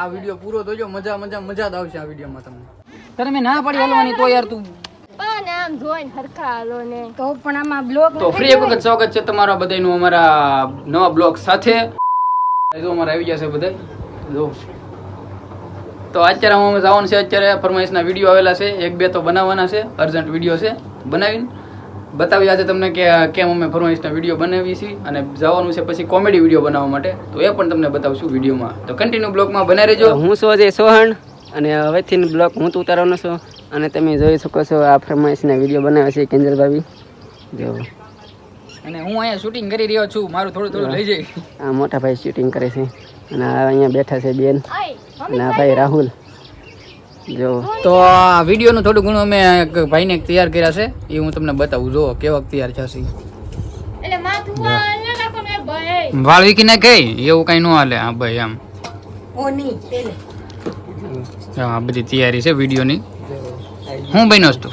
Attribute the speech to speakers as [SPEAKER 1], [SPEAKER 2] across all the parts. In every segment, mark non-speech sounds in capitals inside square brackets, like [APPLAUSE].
[SPEAKER 1] આ વીડિયો પૂરો જોજો મજા મજા મજા જ આવશે આ વિડીયોમાં તમને.
[SPEAKER 2] તને મેં ના પડી હલવાની તો યાર તું.
[SPEAKER 3] પણ આમ જોઈને હરખા હાલો ને.
[SPEAKER 4] તો પણ આમાં બ્લોગ
[SPEAKER 2] તો ફ્રી એક વખત સ્વાગત છે તમારા બધાનું અમારા નવા બ્લોગ સાથે. જો અમારે આવી જશે બધા. જો. તો અત્યારે અમે જવાનું છે. અત્યારે ફરમાઈશના વીડિયો આવેલા છે. એક બે તો બનાવવાના છે. અર્જન્ટ વીડિયો છે. બનાવીને બતાવી આજે તમને કે કેમ અમે ફરમાઈશના વીડિયો બનાવીએ છીએ અને જવાનું છે પછી કોમેડી વીડિયો બનાવવા માટે તો એ પણ તમને બતાવશું વિડીયોમાં. તો કન્ટિન્યુ બ્લોગમાં બનાવી રહેજો.
[SPEAKER 5] હું છું અજય સોહણ અને હવેથી બ્લોગ હું તો ઉતારવાનો છું અને તમે જોઈ શકો છો આ ફરમાઈશના વીડિયો બનાવે છે કેન્દ્ર ભાભી જો.
[SPEAKER 2] અને હું અહીંયા શૂટિંગ કરી રહ્યો છું. મારું થોડું થોડું લઈ જઈ
[SPEAKER 5] આ મોટા ભાઈ શૂટિંગ કરે છે. અને અહીંયા બેઠા છે બેન અને આ ભાઈ. રાહુલ. જો
[SPEAKER 1] તો આ વિડીયોનું થોડું ઘણું અમે ભાઈને એક તૈયાર કર્યા છે એ હું તમને બતાવું. જો કેવા તૈયાર થશે
[SPEAKER 3] વાળ ના નાખો ને ભાઈ.
[SPEAKER 1] વાળ વીકી નાખે એવું કઈ ન હાલે. હા ભાઈ આમ.
[SPEAKER 4] ઓની પેલે.
[SPEAKER 1] હા, આ બધી તૈયારી છે વિડીયોની. હું બન્યો છું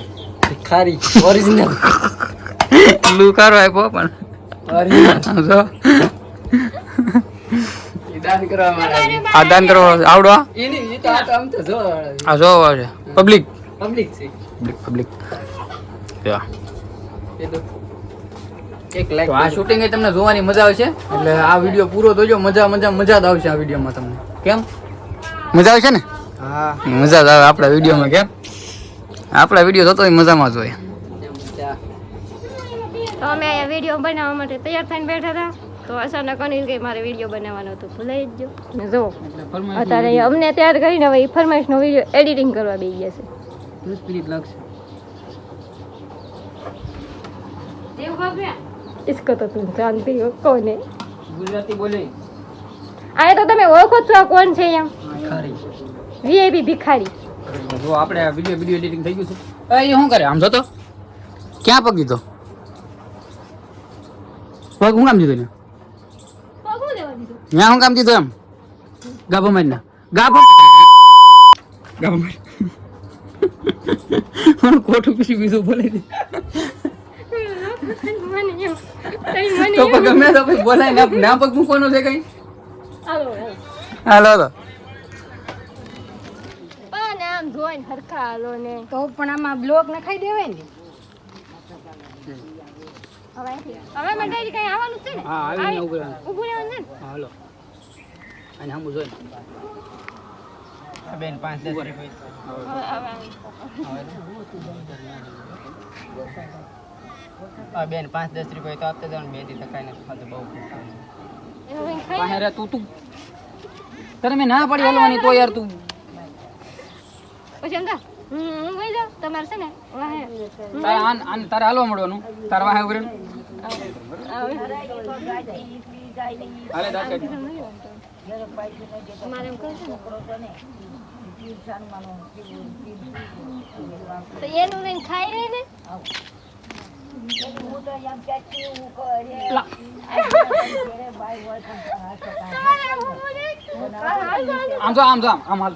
[SPEAKER 5] ખારી ઓરિજિનલ
[SPEAKER 1] લુકારો આપ્યો પણ. જો.
[SPEAKER 5] દાન કરવા માટે
[SPEAKER 1] આ દાન કરો આવડો આ?
[SPEAKER 5] એની તો આમ તો જો
[SPEAKER 1] આ જો છે. પબ્લિક
[SPEAKER 5] પબ્લિક છે.
[SPEAKER 1] પબ્લિક યા.
[SPEAKER 5] એક લાઈક
[SPEAKER 1] આ શૂટિંગ તમને જોવાની મજા આવશે? એટલે આ વીડિયો પૂરો જોજો. મજા મજા મજા જ આવશે આ વિડીયોમાં તમને. કેમ? મજા આવશે ને?
[SPEAKER 5] હા.
[SPEAKER 1] મજા જ આવે આપણા વિડીયોમાં કેમ? આપણા વીડિયો જોતો હોય મજામાં જ હોય.
[SPEAKER 3] તો અમે વીડિયો બનાવવા માટે તૈયાર થઈને બેઠા હતા. તો અચાનક અનિલ કે મારે વિડીયો બનાવવાનો હતો ભૂલાઈ જ ગયો ને જો અત્યારે અમને તૈયાર કરીને હવે ફરમાઈશનો વિડીયો એડિટિંગ કરવા બેસી ગયા છે
[SPEAKER 5] સ્પિરિટ લાગશે
[SPEAKER 3] इसको तो तुम जानती हो कौन है
[SPEAKER 5] ગુજરાતી બોલે
[SPEAKER 3] આ તો તમે ઓળખો જ છો આ કોણ છે એમ
[SPEAKER 5] ખારી
[SPEAKER 3] વીઆઈપી ભિખારી
[SPEAKER 1] જો આપણે આ વિડીયો વિડીયો એડિટિંગ થઈ ગયું છે એ શું કરે આમ જોતો ક્યાં પગ દીધો પગ હું કામ દીધો ને ત્યાં હું કામ કીધું એમ? ગાભો મારીને ગાભો ગાભો મારી મને ખોટું પછી બીજું બોલે છે તો પગ ગમે તો પછી બોલાય. ના ના પગ મૂકવાનો છે કઈ?
[SPEAKER 3] હાલો
[SPEAKER 1] હાલો. તો
[SPEAKER 3] આમ જોઈને હરખા હાલો ને.
[SPEAKER 4] તો પણ આમાં બ્લોક નખાઈ દેવાય ને.
[SPEAKER 3] હવે હવે મને કઈ કઈ આવવાનું છે ને?
[SPEAKER 1] હા આવીને
[SPEAKER 3] આવી-
[SPEAKER 1] ઉભું રહેવાનું.
[SPEAKER 3] રહેવાનું છે ને?
[SPEAKER 1] હા, હાલો. અને હમ જોઈ.
[SPEAKER 5] બેન પાંચ દસ
[SPEAKER 3] હવે હવે
[SPEAKER 5] બેન પાંચ દસ રૂપિયા તો આપતા જાવ બે દી તો ને નથી બહુ
[SPEAKER 2] પાસે તું તું. તને મેં ના પડી હલવાની તો યાર તું.
[SPEAKER 3] પછી હું હું વહી જાઉં તમારે છે ને વાહે
[SPEAKER 2] તારે આન આન તારે હાલવા મળવાનું તારે વાહે ઊભી રહીને. હાલે દાંત
[SPEAKER 3] મારે એમ કહું છું તો એનું લઈને ખાઈ ને આમ? હાલ, હાલ, હાલ.
[SPEAKER 2] જો આમ જો આમ હાલ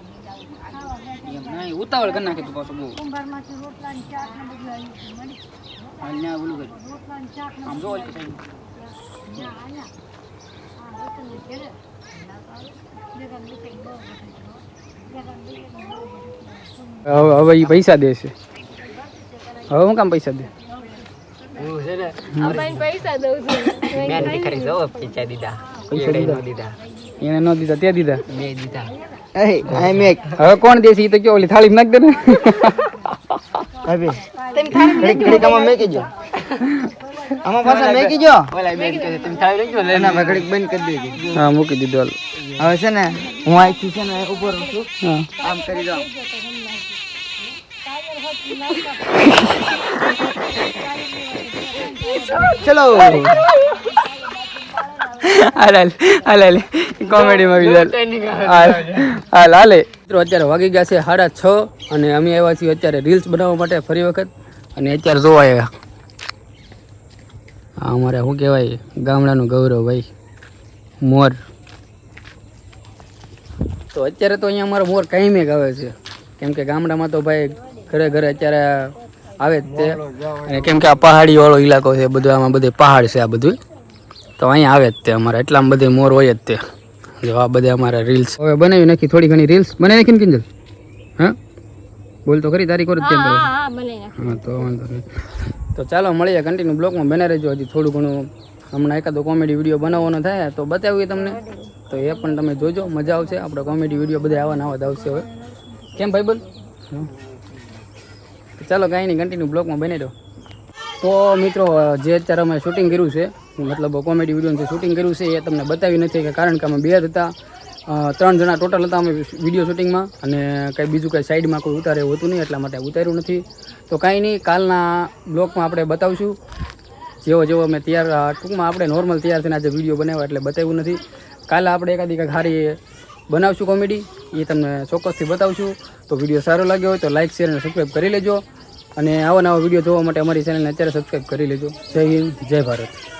[SPEAKER 2] ઉતાવળ કરી નાખે તું પાછું બહુ. ઓલું. આમ જો ઓલી સાઈડ. હવે હવે એ પૈસા દેશે હવે હું કામ પૈસા દે?
[SPEAKER 5] છે ને
[SPEAKER 3] પૈસા દઉં છું.
[SPEAKER 5] પૈસા દીધા.
[SPEAKER 2] પૈસા
[SPEAKER 5] એવડે
[SPEAKER 2] દીધા?
[SPEAKER 5] નો
[SPEAKER 2] એને ન દીધા તે દીધા?
[SPEAKER 5] બે દીધા.
[SPEAKER 2] હવે કોણ દેશે તો કયો ઓલી થાળી નાખ દે ને?
[SPEAKER 5] આમાં પાછા મેકી જો ઓલા બેન કહે તમે થાળી લઈ જો લેના ઘડીક બંધ કરી દેજો.
[SPEAKER 2] હા મૂકી દીધું
[SPEAKER 5] હવે છે ને હું અહીંથી છે ને ઉપર છું. આમ કરી દઉં. [LAUGHS] ચલો.
[SPEAKER 2] હાલ હાલ હાલ. કોમેડીમાં વિચાર હાલ હાલ મિત્રો અત્યારે વાગી ગયા છે સાડા છ અને અમે આવ્યા છીએ અત્યારે રીલ્સ બનાવવા માટે ફરી વખત. અને અત્યારે જોવા આવ્યા આ અમારે શું કહેવાય ગામડાનું ગૌરવ ભાઈ. મોર. તો અત્યારે તો અહીંયા અમારો મોર કાયમેક આવે છે. કેમ કે ગામડામાં તો ભાઈ ઘરે ઘરે અત્યારે આવે જ તે. અને કેમ કે આ પહાડી વાળો ઇલાકો છે બધું આમાં બધે પહાડ છે આ બધું તો અહીંયા આવે જ તે અમારે. એટલામાં બધે મોર હોય જ તે. જો આ બધા અમારા રીલ્સ હવે બનાવી નાખી થોડી ઘણી રીલ્સ બનાવી નાખી ને કિંજલ? હા? બોલ તો ખરી તારી કરો જ
[SPEAKER 3] હા
[SPEAKER 2] તો વાંધો નહીં. તો ચાલો મળીએ કન્ટિન્યુ બ્લોગમાં બના રહેજો હજી થોડું ઘણું. હમણાં એકાદો કોમેડી વીડિયો બનાવવાનો થાય તો બતાવીએ તમને. તો એ પણ તમે જોજો મજા આવશે. આપણે કોમેડી વીડિયો બધા આવા નવા આવશે હવે. કેમ ભાઈ બોલ? ચાલો કાંઈ નહીં કન્ટિન્યુ બ્લોગમાં બની રહો. તો મિત્રો જે અત્યારે અમે શૂટિંગ કર્યું છે મતલબ કોમેડી વિડીયોનું જે શૂટિંગ કર્યું છે એ તમને બતાવી નથી કે કારણ કે અમે બે હતા. ત્રણ જણા ટોટલ હતા અમે વીડિયો શૂટિંગમાં અને કંઈ બીજું કંઈ સાઈડમાં કોઈ ઉતારે હોતું નહીં, એટલા માટે ઉતાર્યું નથી. તો કાંઈ નહીં, કાલના બ્લોગમાં આપણે બતાવશું. જેવો જેવો અમે તૈયાર ટૂંકમાં આપણે નોર્મલ તૈયાર થઈને આજે વીડિયો બનાવ્યો એટલે બતાવ્યું નથી. કાલે આપણે એકાદી કંઈક સારી બનાવશું કોમેડી એ તમને ચોક્કસથી બતાવશું. તો વીડિયો સારો લાગ્યો હોય તો લાઇક શેર અને સબસ્ક્રાઈબ કરી લેજો. અને આવા નવા વીડિયો જોવા માટે અમારી ચેનલને અત્યારે સબસ્ક્રાઈબ કરી લેજો. જય હિન્દ, જય ભારત.